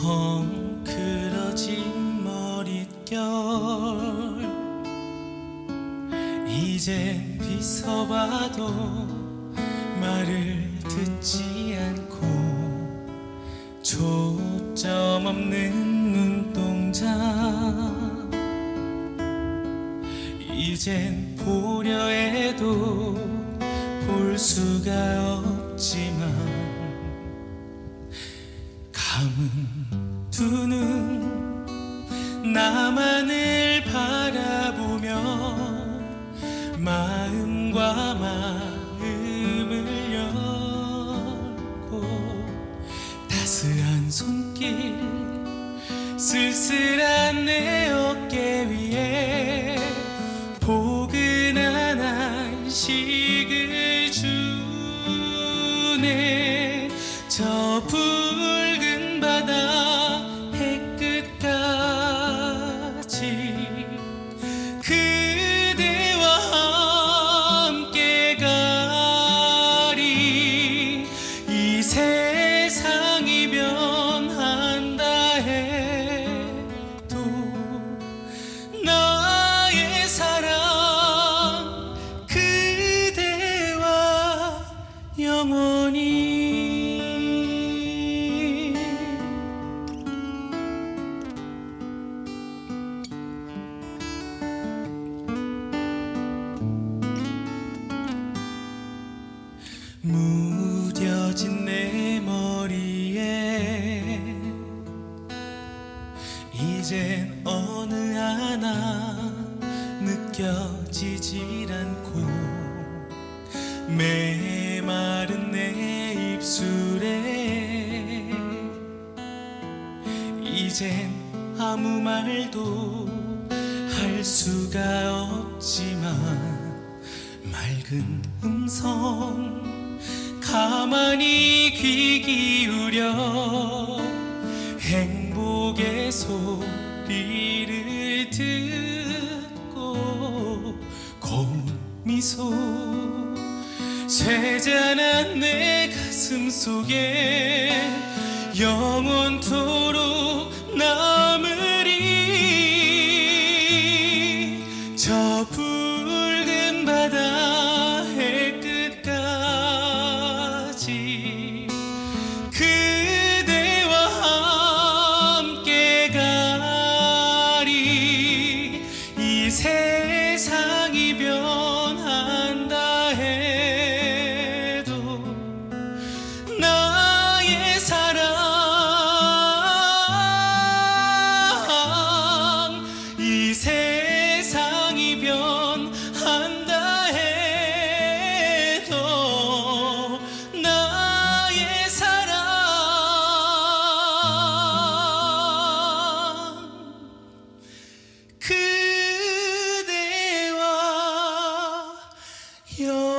헝클어진 머릿결. 이젠 비서봐도 말을 듣지 않고 초점 없는 눈동자. 이젠 보려 해도 볼 수가 없지만 감은 두 눈 나만을 바라보며 마음과 마음을 열고 따스한 손길 쓸쓸한 내 어깨 위에 포근한 안식 무뎌진 내 머리에 이젠 어느 하나 느껴지질 않고 메마른 내 입술에 이젠 아무 말도 할 수가 없지만 맑은 음성 가만히 귀 기울여 행복의 소리를 듣고 고운 미소 세잔한 내 가슴 속에 영원토록 You.